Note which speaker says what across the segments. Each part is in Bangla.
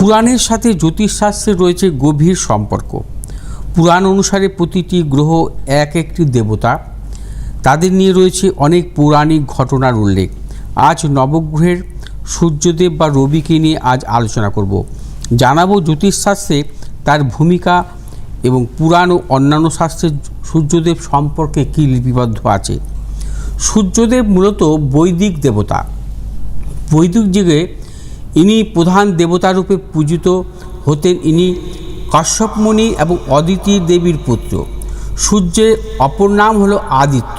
Speaker 1: পুরাণের সাথে জ্যোতিষশাস্ত্রের রয়েছে গভীর সম্পর্ক। পুরাণ অনুসারে প্রতিটি গ্রহ এক একটি দেবতা। তাদের নিয়ে রয়েছে অনেক পৌরাণিক ঘটনার উল্লেখ। আজ নবগ্রহের সূর্যদেব বা রবিকে নিয়ে আজ আলোচনা করব। জানাব জ্যোতিষশাস্ত্রে তার ভূমিকা এবং পুরাণ ও অন্যান্য শাস্ত্রে সূর্যদেব সম্পর্কে কী লিপিবদ্ধ আছে। সূর্যদেব মূলত বৈদিক দেবতা। বৈদিক যুগে ইনি প্রধান দেবতারূপে পূজিত হতেন ইনি কাশ্যপমণি এবং অদিতি দেবীর পুত্র। সূর্যের অপর নাম হলো আদিত্য।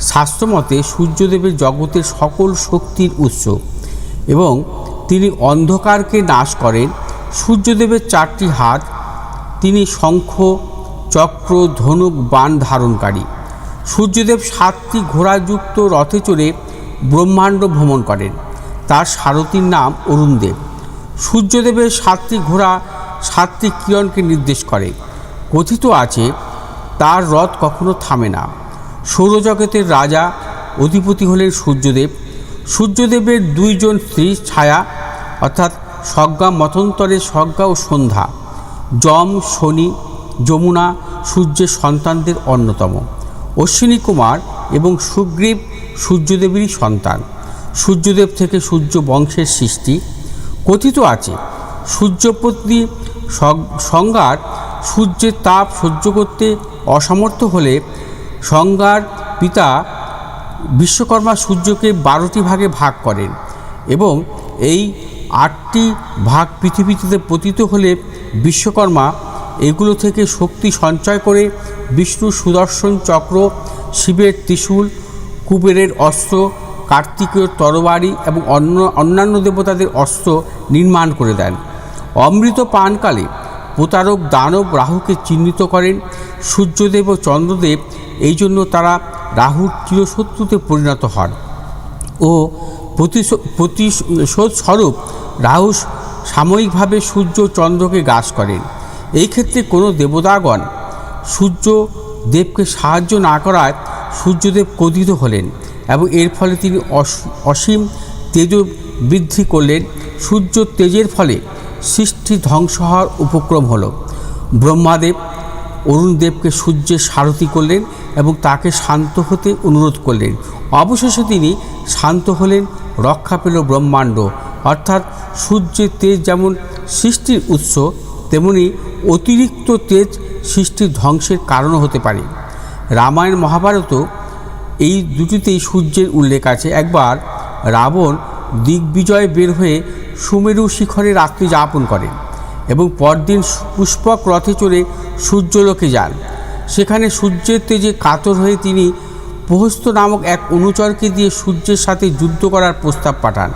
Speaker 1: শাস্ত্রমতে সূর্যদেবের জগতের সকল শক্তির উৎস এবং তিনি অন্ধকারকে নাশ করেন। সূর্যদেবের চারটি হাত, তিনি শঙ্খ, চক্র, ধনুক, বাণ ধারণকারী। সূর্যদেব সাতটি ঘোড়াযুক্ত রথে চড়ে ব্রহ্মাণ্ড ভ্রমণ করেন। তার সারথীর নাম অরুণদেব। সূর্যদেবের সাতটি ঘোড়া, সাতটি কিরণকে নির্দেশ করে। কথিত আছে, তার রথ কখনো থামে না। সৌরজগতের রাজা, অধিপতি হলেন সূর্যদেব। সূর্যদেবের দুইজন স্ত্রী ছায়া, অর্থাৎ সজ্ঞা মতন্তরের সজ্ঞা ও সন্ধ্যা। যম, শনি, যমুনা সূর্যের সন্তানদের অন্যতম। অশ্বিনী কুমার এবং সুগ্রীব সূর্যদেবেরই সন্তান। সূর্যদেব থেকে সূর্য বংশের সৃষ্টি কথিত আছে। সূর্যপত্নী সং- সংজ্ঞার সূর্যের তাপ সহ্য করতে অসমর্থ হলে সংজ্ঞার পিতা বিশ্বকর্মা সূর্যকে বারোটি ভাগে ভাগ করেন এবং এই আটটি ভাগ পৃথিবীতে পতিত হলে বিশ্বকর্মা এগুলো থেকে শক্তি সঞ্চয় করে বিষ্ণু সুদর্শন চক্র, শিবের ত্রিশূল, কুবেরের অস্ত্র কার্তিকেয় তরবারি এবং অন্য অন্যান্য দেবতাদের অস্ত্র নির্মাণ করে দেন। অমৃত পানকালে প্রতারক দানব রাহুকে চিহ্নিত করেন। সূর্যদেব ও চন্দ্রদেব এই জন্য তারা রাহুর চিরশত্রুতে পরিণত হন। ও প্রতিশ- প্রতিশোধ স্বরূপ রাহু সাময়িকভাবে সূর্য চন্দ্রকে গ্রাস করেন। এই ক্ষেত্রে কোনো দেবতাগণ সূর্য দেবকে সাহায্য না করায় সূর্যদেব ক্রোধিত হলেন। এবং এর ফলে তিনি অস- অসীম তেজ বৃদ্ধি করলেন। সূর্য তেজের ফলে সৃষ্টি ধ্বংস হওয়ার উপক্রম হল। ব্রহ্মাদেব অরুণদেবকে সূর্যের সারথি করলেন এবং তাকে শান্ত হতে অনুরোধ করলেন। অবশেষে তিনি শান্ত হলেন, রক্ষা পেল ব্রহ্মাণ্ড। অর্থাৎ সূর্যের তেজ যেমন সৃষ্টির উৎস, তেমনি অতিরিক্ত তেজ সৃষ্টির ধ্বংসের কারণও হতে পারে। রামায়ণ মহাভারত এই দুটিতেই সূর্যের উল্লেখ আছে। একবার রাবণ দিগ্বিজয় বের হয়ে সুমেরু শিখরে রাত্রি যাপন করেন এবং পরদিন পুষ্পক রথে চড়ে সূর্যলোকে যান। সেখানে সূর্যের তেজে কাতর হয়ে তিনি প্রহস্ত নামক এক অনুচরকে দিয়ে সূর্যের সাথে যুদ্ধ করার প্রস্তাব পাঠান।